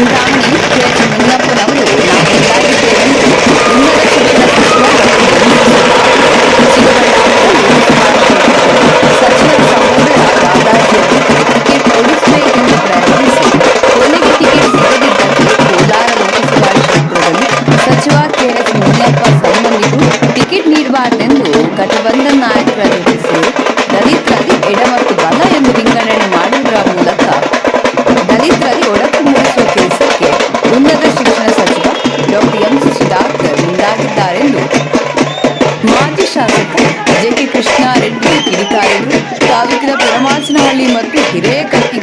Não.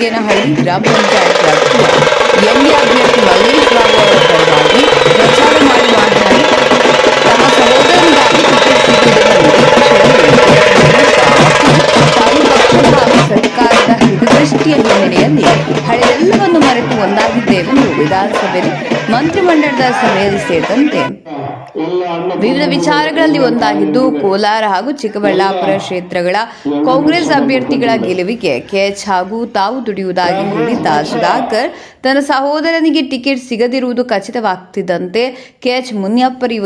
ಕಟ್ಟಿಗೇನಹಳ್ಳಿ ಗ್ರಾಮ ಪಂಚಾಯತ್ ವ್ಯಾಪ್ತಿಯ ಎಲ್ಲಿ ಅಭ್ಯರ್ಥಿ ಮಲ್ಲೇಶ್ ಬಾಬು ಅವರ ಪರವಾಗಿ ಪ್ರಚಾರ ಮಾಡಿ ಮಾತನಾಡಿ, ತಮ್ಮ ಸಹೋದರನಿಗಾಗಿ ಟಿಕೆಟ್ ಸಿಗುವುದನ್ನು ತಾವು ಪಕ್ಷ ಹಾಗೂ ಸರ್ಕಾರದ ಹಿತದೃಷ್ಟಿಯ ಹಿನ್ನೆಲೆಯಲ್ಲಿ ಹಳೆಯೆಲ್ಲವನ್ನು ಮರೆತು ಒಂದಾಗಿದ್ದೇವೆಂದು ವಿಧಾನಸಭೆಯಲ್ಲಿ ಮಂತ್ರಿಮಂಡಲದ ಸಭೆಯಲ್ಲಿ ಸೇರಿದಂತೆ ವಿವಿಧ ವಿಚಾರಗಳಲ್ಲಿ ಒಂದಾಗಿದ್ದು ಕೋಲಾರ ಹಾಗೂ ಚಿಕ್ಕಬಳ್ಳಾಪುರ ಕ್ಷೇತ್ರಗಳ ಕಾಂಗ್ರೆಸ್ ಅಭ್ಯರ್ಥಿಗಳ ಗೆಲುವಿಗೆ ಕೆಎಚ್ ಹಾಗೂ ತಾವು ದುಡಿಯುವುದಾಗಿ ಹೇಳಿದ್ದ ಸುಧಾಕರ್, ತನ್ನ ಸಹೋದರನಿಗೆ ಟಿಕೆಟ್ ಸಿಗದಿರುವುದು ಖಚಿತವಾಗ್ತಿದ್ದಂತೆ ಕೆಎಚ್ ಮುನಿಯಪ್ಪರಿ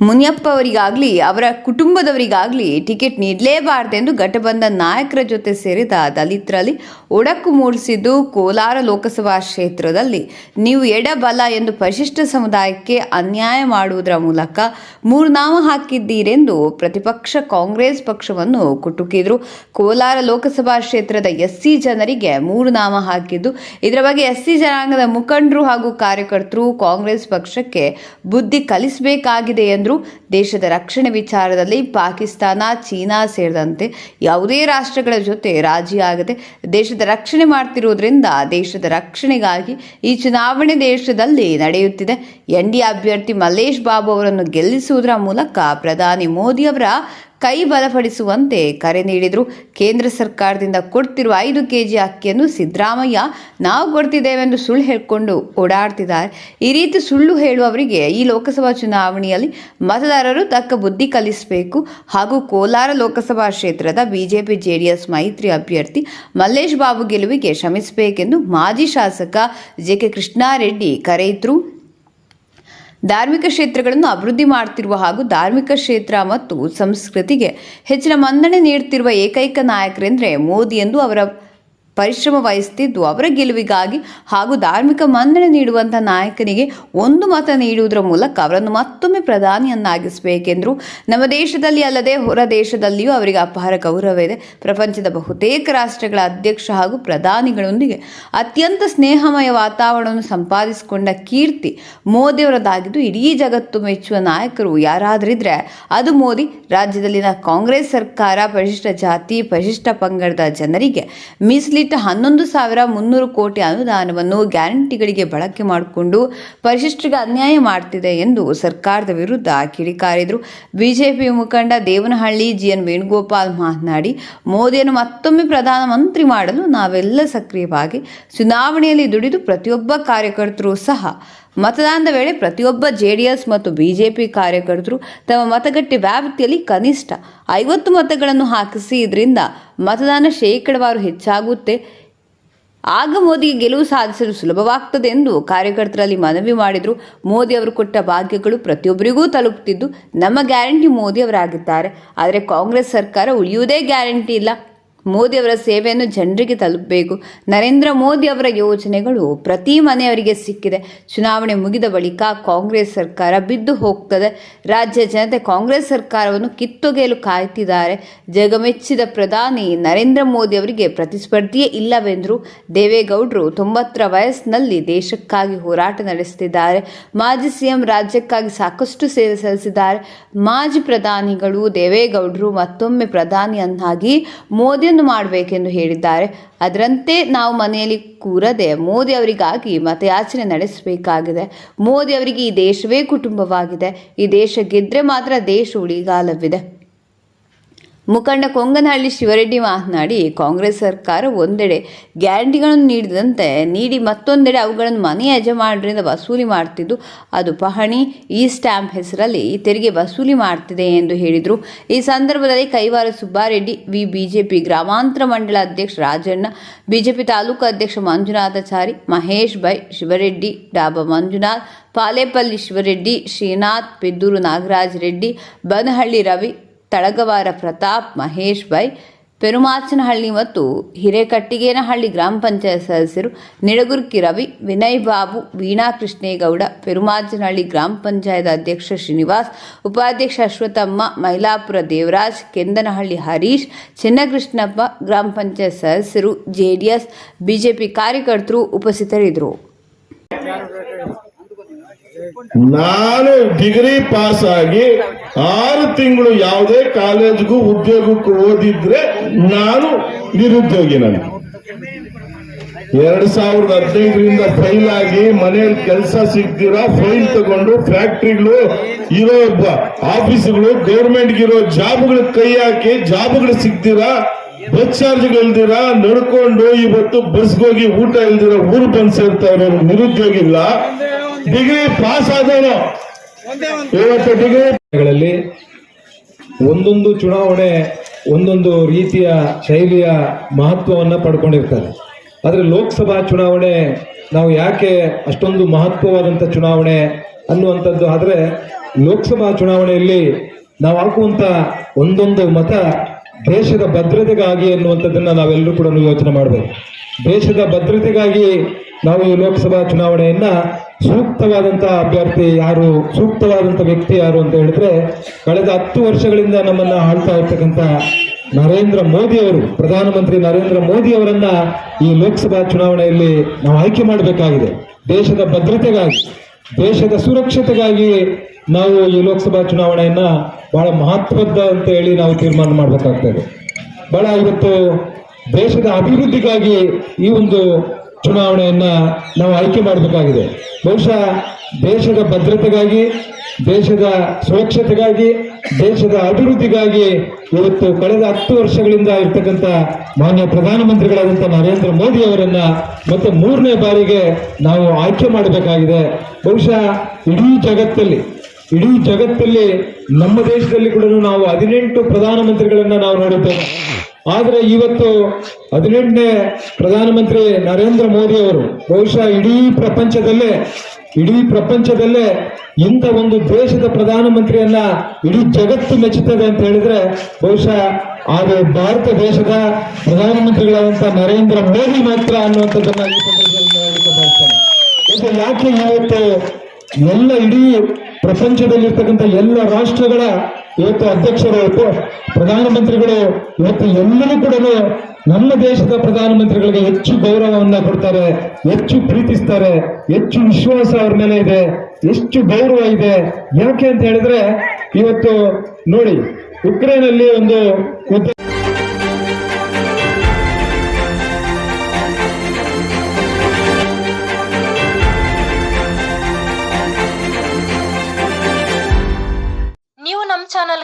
ಮುನಿಯಪ್ಪ ಅವರಿಗಾಗ್ಲಿ ಅವರ ಕುಟುಂಬದವರಿಗಾಗಲಿ ಟಿಕೆಟ್ ನೀಡಲೇಬಾರದೆಂದು ಘಟಬಂಧ ನಾಯಕರ ಜೊತೆ ಸೇರಿದ ದಲಿತರಲ್ಲಿ ಒಡಕು ಮೂಡಿಸಿದ್ದು ಕೋಲಾರ ಲೋಕಸಭಾ ಕ್ಷೇತ್ರದಲ್ಲಿ. ನೀವು ಎಡಬಲ ಎಂದು ಪರಿಶಿಷ್ಟ ಸಮುದಾಯಕ್ಕೆ ಅನ್ಯಾಯ ಮಾಡುವುದರ ಮೂಲಕ ಮೂರು ನಾಮ ಹಾಕಿದ್ದೀರೆಂದು ಪ್ರತಿಪಕ್ಷ ಕಾಂಗ್ರೆಸ್ ಪಕ್ಷವನ್ನು ಕುಟುಕಿದ್ರು. ಕೋಲಾರ ಲೋಕಸಭಾ ಕ್ಷೇತ್ರದ ಎಸ್ಸಿ ಜನರಿಗೆ ಮೂರು ನಾಮ ಹಾಕಿದ್ದು, ಇದರ ಬಗ್ಗೆ ಎಸ್ಸಿ ಜನಾಂಗದ ಮುಖಂಡರು ಹಾಗೂ ಕಾರ್ಯಕರ್ತರು ಕಾಂಗ್ರೆಸ್ ಪಕ್ಷಕ್ಕೆ ಬುದ್ಧಿ ಕಲಿಸಬೇಕಾಗಿದೆ ಎಂದರು ದೇಶದ ರಕ್ಷಣೆ ವಿಚಾರದಲ್ಲಿ ಪಾಕಿಸ್ತಾನ, ಚೀನಾ ಸೇರಿದಂತೆ ಯಾವುದೇ ರಾಷ್ಟ್ರಗಳ ಜೊತೆ ರಾಜಿಯಾಗದೆ ದೇಶದ ರಕ್ಷಣೆ ಮಾಡ್ತಿರುವುದರಿಂದ ದೇಶದ ರಕ್ಷಣೆಗಾಗಿ ಈ ಚುನಾವಣೆ ದೇಶದಲ್ಲಿ ನಡೆಯುತ್ತಿದೆ. ಎನ್ ಡಿ ಅಭ್ಯರ್ಥಿ ಮಲ್ಲೇಶ್ ಬಾಬು ಅವರನ್ನು ಗೆಲ್ಲಿಸುವುದರ ಮೂಲಕ ಪ್ರಧಾನಿ ಮೋದಿ ಅವರ ಕೈ ಬಲಪಡಿಸುವಂತೆ ಕರೆ ನೀಡಿದರು. ಕೇಂದ್ರ ಸರ್ಕಾರದಿಂದ ಕೊಡ್ತಿರುವ ಐದು ಕೆಜಿ ಅಕ್ಕಿಯನ್ನು ಸಿದ್ದರಾಮಯ್ಯ, ನಾವು ಕೊಡ್ತಿದ್ದೇವೆಂದು ಸುಳ್ಳು ಹೇಳಿಕೊಂಡು ಓಡಾಡ್ತಿದ್ದಾರೆ. ಈ ರೀತಿ ಸುಳ್ಳು ಹೇಳುವವರಿಗೆ ಈ ಲೋಕಸಭಾ ಚುನಾವಣೆಯಲ್ಲಿ ಮತದಾರರು ತಕ್ಕ ಬುದ್ಧಿ ಕಲಿಸಬೇಕು. ಹಾಗೂ ಕೋಲಾರ ಲೋಕಸಭಾ ಕ್ಷೇತ್ರದ ಬಿಜೆಪಿ ಜೆಡಿಎಸ್ ಮೈತ್ರಿ ಅಭ್ಯರ್ಥಿ ಮಲ್ಲೇಶ್ ಬಾಬು ಗೆಲುವಿಗೆ ಶ್ರಮಿಸಬೇಕೆಂದು ಮಾಜಿ ಶಾಸಕ ಜೆ ಕೆ ಕೃಷ್ಣಾರೆಡ್ಡಿ ಕರೆ ಇದ್ರು. ಧಾರ್ಮಿಕ ಕ್ಷೇತ್ರಗಳನ್ನು ಅಭಿವೃದ್ಧಿ ಮಾಡ್ತಿರುವ ಹಾಗೂ ಧಾರ್ಮಿಕ ಕ್ಷೇತ್ರ ಮತ್ತು ಸಂಸ್ಕೃತಿಗೆ ಹೆಚ್ಚಿನ ಮನ್ನಣೆ ನೀಡುತ್ತಿರುವ ಏಕೈಕ ನಾಯಕರೆಂದರೆ ಮೋದಿ ಎಂದು ಅವರ ಪರಿಶ್ರಮ ವಹಿಸುತ್ತಿದ್ದು ಅವರ ಗೆಲುವಿಗಾಗಿ ಹಾಗೂ ಧಾರ್ಮಿಕ ಮನ್ನಣೆ ನೀಡುವಂಥ ನಾಯಕನಿಗೆ ಒಂದು ಮತ ನೀಡುವುದರ ಮೂಲಕ ಅವರನ್ನು ಮತ್ತೊಮ್ಮೆ ಪ್ರಧಾನಿಯನ್ನಾಗಿಸಬೇಕೆಂದರು ನಮ್ಮ ದೇಶದಲ್ಲಿ ಅಲ್ಲದೆ ಹೊರ ದೇಶದಲ್ಲಿಯೂ ಅವರಿಗೆ ಅಪಾರ ಗೌರವ ಇದೆ. ಪ್ರಪಂಚದ ಬಹುತೇಕ ರಾಷ್ಟ್ರಗಳ ಅಧ್ಯಕ್ಷ ಹಾಗೂ ಪ್ರಧಾನಿಗಳೊಂದಿಗೆ ಅತ್ಯಂತ ಸ್ನೇಹಮಯ ವಾತಾವರಣವನ್ನು ಸಂಪಾದಿಸಿಕೊಂಡ ಕೀರ್ತಿ ಮೋದಿಯವರದಾಗಿದ್ದು ಇಡೀ ಜಗತ್ತು ಮೆಚ್ಚುವ ನಾಯಕರು ಯಾರಾದರಿದ್ರೆ ಅದು ಮೋದಿ. ರಾಜ್ಯದಲ್ಲಿನ ಕಾಂಗ್ರೆಸ್ ಸರ್ಕಾರ, ಪರಿಶಿಷ್ಟ ಜಾತಿ, ಪರಿಶಿಷ್ಟ ಪಂಗಡದ ಜನರಿಗೆ ಮೀಸಲಿಟ್ಟ ಹನ್ನೊಂದು ಸಾವಿರ ಮುನ್ನೂರು ಕೋಟಿ ಅನುದಾನವನ್ನು ಗ್ಯಾರಂಟಿಗಳಿಗೆ ಬಳಕೆ ಮಾಡಿಕೊಂಡು ಪರಿಶಿಷ್ಟರಿಗೆ ಅನ್ಯಾಯ ಮಾಡ್ತಿದೆ ಎಂದು ಸರ್ಕಾರದ ವಿರುದ್ಧ ಕಿಡಿಕಾರಿದರು ಬಿಜೆಪಿ ಮುಖಂಡ ದೇವನಹಳ್ಳಿ ಜಿಎನ್ ವೇಣುಗೋಪಾಲ್ ಮಾತನಾಡಿ, ಮೋದಿಯನ್ನು ಮತ್ತೊಮ್ಮೆ ಪ್ರಧಾನಮಂತ್ರಿ ಮಾಡಲು ನಾವೆಲ್ಲ ಸಕ್ರಿಯವಾಗಿ ಚುನಾವಣೆಯಲ್ಲಿ ದುಡಿದು ಪ್ರತಿಯೊಬ್ಬ ಕಾರ್ಯಕರ್ತರು ಸಹ ಮತದಾನದ ವೇಳೆ ಪ್ರತಿಯೊಬ್ಬ ಜೆಡಿಎಸ್ ಮತ್ತು ಬಿಜೆಪಿ ಕಾರ್ಯಕರ್ತರು ತಮ್ಮ ಮತಗಟ್ಟೆ ವ್ಯಾಪ್ತಿಯಲ್ಲಿ ಕನಿಷ್ಠ ಐವತ್ತು ಮತಗಳನ್ನು ಹಾಕಿಸಿ ಇದರಿಂದ ಮತದಾನ ಶೇಕಡವಾರು ಹೆಚ್ಚಾಗುತ್ತೆ. ಆಗ ಮೋದಿಗೆ ಗೆಲುವು ಸಾಧಿಸಲು ಸುಲಭವಾಗ್ತದೆ ಎಂದು ಕಾರ್ಯಕರ್ತರಲ್ಲಿ ಮನವಿ ಮಾಡಿದರು. ಮೋದಿ ಅವರು ಕೊಟ್ಟ ಭಾಗ್ಯಗಳು ಪ್ರತಿಯೊಬ್ಬರಿಗೂ ತಲುಪುತ್ತಿದ್ದು ನಮ್ಮ ಗ್ಯಾರಂಟಿ ಮೋದಿ ಅವರಾಗಿದ್ದಾರೆ. ಆದರೆ ಕಾಂಗ್ರೆಸ್ ಸರ್ಕಾರ ಉಳಿಯುವುದೇ ಗ್ಯಾರಂಟಿ ಇಲ್ಲ. ಮೋದಿ ಅವರ ಸೇವೆಯನ್ನು ಜನರಿಗೆ ತಲುಪಬೇಕು. ನರೇಂದ್ರ ಮೋದಿ ಅವರ ಯೋಜನೆಗಳು ಪ್ರತಿ ಮನೆಯವರಿಗೆ ಸಿಕ್ಕಿದೆ. ಚುನಾವಣೆ ಮುಗಿದ ಬಳಿಕ ಕಾಂಗ್ರೆಸ್ ಸರ್ಕಾರ ಬಿದ್ದು ಹೋಗ್ತದೆ. ರಾಜ್ಯ ಜನತೆ ಕಾಂಗ್ರೆಸ್ ಸರ್ಕಾರವನ್ನು ಕಿತ್ತೊಗೆಯಲು ಕಾಯ್ತಿದ್ದಾರೆ. ಜಗಮೆಚ್ಚಿದ ಪ್ರಧಾನಿ ನರೇಂದ್ರ ಮೋದಿ ಅವರಿಗೆ ಪ್ರತಿಸ್ಪರ್ಧಿಯೇ ಇಲ್ಲವೆಂದರು ದೇವೇಗೌಡರು ತೊಂಬತ್ತರ ವಯಸ್ಸಿನಲ್ಲಿ ದೇಶಕ್ಕಾಗಿ ಹೋರಾಟ ನಡೆಸುತ್ತಿದ್ದಾರೆ. ಮಾಜಿ ಸಿಎಂ ರಾಜ್ಯಕ್ಕಾಗಿ ಸಾಕಷ್ಟು ಸೇವೆ ಸಲ್ಲಿಸಿದ್ದಾರೆ. ಮಾಜಿ ಪ್ರಧಾನಿಗಳು ದೇವೇಗೌಡರು ಮತ್ತೊಮ್ಮೆ ಪ್ರಧಾನಿಯನ್ನಾಗಿ ಮೋದಿಯನ್ನು ಮಾಡಬೇಕೆಂದು ಹೇಳಿದ್ದಾರೆ. ಅದರಂತೆ ನಾವು ಮನೆಯಲ್ಲಿ ಕೂರದೆ ಮೋದಿ ಅವರಿಗಾಗಿ ಮತಯಾಚನೆ ನಡೆಸಬೇಕಾಗಿದೆ. ಮೋದಿ ಅವರಿಗೆ ಈ ದೇಶವೇ ಕುಟುಂಬವಾಗಿದೆ. ಈ ದೇಶ ಗೆದ್ರೆ ಮಾತ್ರ ದೇಶ ಉಳಿಗಾಲವಿದೆ. ಮುಖಂಡ ಕೊಂಗನಹಳ್ಳಿ ಶಿವರೆಡ್ಡಿ ಮಾತನಾಡಿ, ಕಾಂಗ್ರೆಸ್ ಸರ್ಕಾರ ಒಂದೆಡೆ ಗ್ಯಾರಂಟಿಗಳನ್ನು ನೀಡಿದಂತೆ ನೀಡಿ ಮತ್ತೊಂದೆಡೆ ಅವುಗಳನ್ನು ಮನೆ ಯಜಮಾನರಿಂದ ವಸೂಲಿ ಮಾಡ್ತಿದ್ದು, ಅದು ಪಹಣಿ ಈ ಸ್ಟ್ಯಾಂಪ್ ಹೆಸರಲ್ಲಿ ತೆರಿಗೆ ವಸೂಲಿ ಮಾಡ್ತಿದೆ ಎಂದು ಹೇಳಿದರು. ಈ ಸಂದರ್ಭದಲ್ಲಿ ಕೈವಾರ ಸುಬ್ಬಾರೆಡ್ಡಿ, ವಿ ಬಿಜೆಪಿ ಗ್ರಾಮಾಂತರ ಮಂಡಲ ಅಧ್ಯಕ್ಷ ರಾಜಣ್ಣ, ಬಿಜೆಪಿ ತಾಲೂಕು ಅಧ್ಯಕ್ಷ ಮಂಜುನಾಥಾಚಾರಿ, ಮಹೇಶ್ ಬೈ ಶಿವರೆಡ್ಡಿ, ಡಾಬಾ ಮಂಜುನಾಥ್, ಪಾಲೇಪಲ್ಲಿ ಶಿವರೆಡ್ಡಿ, ಶ್ರೀನಾಥ್, ಪೆದ್ದೂರು ನಾಗರಾಜ್ ರೆಡ್ಡಿ, ಬನಹಳ್ಳಿ ರವಿ ತಳಗವಾರ ಪ್ರತಾಪ್ ಮಹೇಶ್ ಬೈ ಪೆರುಮಾಚನಹಳ್ಳಿ ಮತ್ತು ಹಿರೇಕಟ್ಟಿಗೇನಹಳ್ಳಿ ಗ್ರಾಮ ಪಂಚಾಯತ್ ಸದಸ್ಯರು ನಿಡಗುರ್ಕಿ ರವಿ ವಿನಯ್ ಬಾಬು ವೀಣಾ ಕೃಷ್ಣೇಗೌಡ ಪೆರುಮಾಚನಹಳ್ಳಿ ಗ್ರಾಮ ಪಂಚಾಯತ್ ಅಧ್ಯಕ್ಷ ಶ್ರೀನಿವಾಸ್, ಉಪಾಧ್ಯಕ್ಷ ಅಶ್ವಥಮ್ಮ ಮೈಲಾಪುರ ದೇವರಾಜ್, ಕೆಂದನಹಳ್ಳಿ ಹರೀಶ್, ಚಿನ್ನಕೃಷ್ಣಪ್ಪ, ಗ್ರಾಮ ಪಂಚಾಯತ್ ಸದಸ್ಯರು, ಜೆಡಿಎಸ್, ಬಿಜೆಪಿ ಕಾರ್ಯಕರ್ತರು ಉಪಸ್ಥಿತರಿದ್ದರು. ನಾನು ಡಿಗ್ರಿ ಪಾಸ್ ಆಗಿ ಆರು ತಿಂಗಳು ಯಾವುದೇ ಕಾಲೇಜ್ಗೂ ಉದ್ಯೋಗಕ್ಕೂ ಓದಿದ್ರೆ ನಾನು ನಿರುದ್ಯೋಗಿ ನಾನು. ಎರಡ್ ಸಾವಿರದ ಹದಿನೈದರಿಂದ ಫೈಲ್ ಆಗಿ ಮನೆಯಲ್ಲಿ ಕೆಲಸ ಸಿಗ್ತೀರಾ ಫೈಲ್ ತಗೊಂಡು ಫ್ಯಾಕ್ಟ್ರಿಗಳು ಇರೋ ಆಫೀಸ್ಗಳು ಗೌರ್ಮೆಂಟ್ ಇರೋ ಜಾಬ್ಗಳು ಕೈ ಹಾಕಿ ಜಾಬ್ಗಳು ಸಿಗ್ತೀರಾ ಬಸ್ ಚಾರ್ಜ್ ಇಲ್ದಿರಾ, ನಡ್ಕೊಂಡು ಇವತ್ತು ಬಸ್ಗೋಗಿ ಊಟ ಇಲ್ದಿರ ಊರು ಬಂದ್ ಸೇರ್ತಾ ಇರೋ ನಿರುದ್ಯೋಗ ಇಲ್ಲ ಡಿಗ್ರಿ ಪಾಸ್ ಆದವನು. ಇವತ್ತು ಡಿಗ್ರಿಗಳಲ್ಲಿ ಒಂದೊಂದು ಚುನಾವಣೆ ಒಂದೊಂದು ರೀತಿಯ ಶೈಲಿಯ ಮಹತ್ವವನ್ನು ಪಡ್ಕೊಂಡಿರ್ತಾರೆ. ಆದರೆ ಲೋಕಸಭಾ ಚುನಾವಣೆ ನಾವು ಯಾಕೆ ಅಷ್ಟೊಂದು ಮಹತ್ವವಾದಂಥ ಚುನಾವಣೆ ಅನ್ನುವಂಥದ್ದು? ಆದರೆ ಲೋಕಸಭಾ ಚುನಾವಣೆಯಲ್ಲಿ ನಾವು ಹಾಕುವಂಥ ಒಂದೊಂದು ಮತ ದೇಶದ ಭದ್ರತೆಗಾಗಿ ಅನ್ನುವಂಥದ್ದನ್ನು ನಾವೆಲ್ಲರೂ ಕೂಡ ಯೋಚನೆ ಮಾಡಬೇಕು. ದೇಶದ ಭದ್ರತೆಗಾಗಿ ನಾವು ಈ ಲೋಕಸಭಾ ಚುನಾವಣೆಯನ್ನ ಸೂಕ್ತವಾದಂತಹ ಅಭ್ಯರ್ಥಿ ಯಾರು, ಸೂಕ್ತವಾದಂಥ ವ್ಯಕ್ತಿ ಯಾರು ಅಂತ ಹೇಳಿದ್ರೆ, ಕಳೆದ ಹತ್ತು ವರ್ಷಗಳಿಂದ ನಮ್ಮನ್ನ ಆಳ್ತಾ ಇರ್ತಕ್ಕಂಥ ನರೇಂದ್ರ ಮೋದಿ ಅವರು, ಪ್ರಧಾನಮಂತ್ರಿ ನರೇಂದ್ರ ಮೋದಿ ಅವರನ್ನ ಈ ಲೋಕಸಭಾ ಚುನಾವಣೆಯಲ್ಲಿ ನಾವು ಆಯ್ಕೆ ಮಾಡಬೇಕಾಗಿದೆ. ದೇಶದ ಭದ್ರತೆಗಾಗಿ, ದೇಶದ ಸುರಕ್ಷತೆಗಾಗಿ ನಾವು ಈ ಲೋಕಸಭಾ ಚುನಾವಣೆಯನ್ನ ಬಹಳ ಮಹತ್ವದ ಅಂತ ಹೇಳಿ ನಾವು ತೀರ್ಮಾನ ಮಾಡಬೇಕಾಗ್ತದೆ. ಬಹಳ ಇವತ್ತು ದೇಶದ ಅಭಿವೃದ್ಧಿಗಾಗಿ ಈ ಒಂದು ಚುನಾವಣೆಯನ್ನ ನಾವು ಆಯ್ಕೆ ಮಾಡಬೇಕಾಗಿದೆ. ಬಹುಶಃ ದೇಶದ ಭದ್ರತೆಗಾಗಿ, ದೇಶದ ಸುರಕ್ಷತೆಗಾಗಿ, ದೇಶದ ಅಭಿವೃದ್ಧಿಗಾಗಿ ಇವತ್ತು ಕಳೆದ ಹತ್ತು ವರ್ಷಗಳಿಂದ ಇರ್ತಕ್ಕಂಥ ಮಾನ್ಯ ಪ್ರಧಾನಮಂತ್ರಿಗಳಾದಂಥ ನರೇಂದ್ರ ಮೋದಿ ಅವರನ್ನ ಮತ್ತೆ ಮೂರನೇ ಬಾರಿಗೆ ನಾವು ಆಯ್ಕೆ ಮಾಡಬೇಕಾಗಿದೆ. ಬಹುಶಃ ಇಡೀ ಜಗತ್ತಲ್ಲಿ ಇಡೀ ಜಗತ್ತಲ್ಲಿ ನಮ್ಮ ದೇಶದಲ್ಲಿ ಕೂಡ ನಾವು ಹದಿನೆಂಟು ಪ್ರಧಾನಮಂತ್ರಿಗಳನ್ನ ನಾವು ನೋಡಿದ್ದೇವೆ. ಆದ್ರೆ ಇವತ್ತು ಹದಿನೆಂಟನೇ ಪ್ರಧಾನಮಂತ್ರಿ ನರೇಂದ್ರ ಮೋದಿ ಅವರು, ಬಹುಶಃ ಇಡೀ ಪ್ರಪಂಚದಲ್ಲೇ ಇಡೀ ಪ್ರಪಂಚದಲ್ಲೇ ಇಂಥ ಒಂದು ದೇಶದ ಪ್ರಧಾನಮಂತ್ರಿಯನ್ನ ಇಡೀ ಜಗತ್ತು ಮೆಚ್ಚುತ್ತದೆ ಅಂತ ಹೇಳಿದ್ರೆ, ಬಹುಶಃ ಆದ್ರೆ ಭಾರತ ದೇಶದ ಪ್ರಧಾನಮಂತ್ರಿಗಳಾದಂಥ ನರೇಂದ್ರ ಮೋದಿ ಮಾತ್ರ ಅನ್ನುವಂಥದ್ದನ್ನ ಈ ಸಂದರ್ಭದಲ್ಲಿ ಯಾಕೆ ಇವತ್ತು ಎಲ್ಲ ಇಡೀ ಪ್ರಪಂಚದಲ್ಲಿರ್ತಕ್ಕಂಥ ಎಲ್ಲ ರಾಷ್ಟ್ರಗಳ ಇವತ್ತು ಅಧ್ಯಕ್ಷರು ಇವತ್ತು ಪ್ರಧಾನಮಂತ್ರಿಗಳು ಇವತ್ತು ಎಲ್ಲರೂ ಕೂಡ ನಮ್ಮ ದೇಶದ ಪ್ರಧಾನಮಂತ್ರಿಗಳಿಗೆ ಹೆಚ್ಚು ಗೌರವವನ್ನ ಕೊಡ್ತಾರೆ, ಹೆಚ್ಚು ಪ್ರೀತಿಸ್ತಾರೆ, ಹೆಚ್ಚು ವಿಶ್ವಾಸ ಅವ್ರ ಮೇಲೆ ಇದೆ, ಎಷ್ಟು ಗೌರವ ಇದೆ, ಯಾಕೆ ಅಂತ ಹೇಳಿದ್ರೆ ಇವತ್ತು ನೋಡಿ ಉಕ್ರೇನ್ ಅಲ್ಲಿ ಒಂದು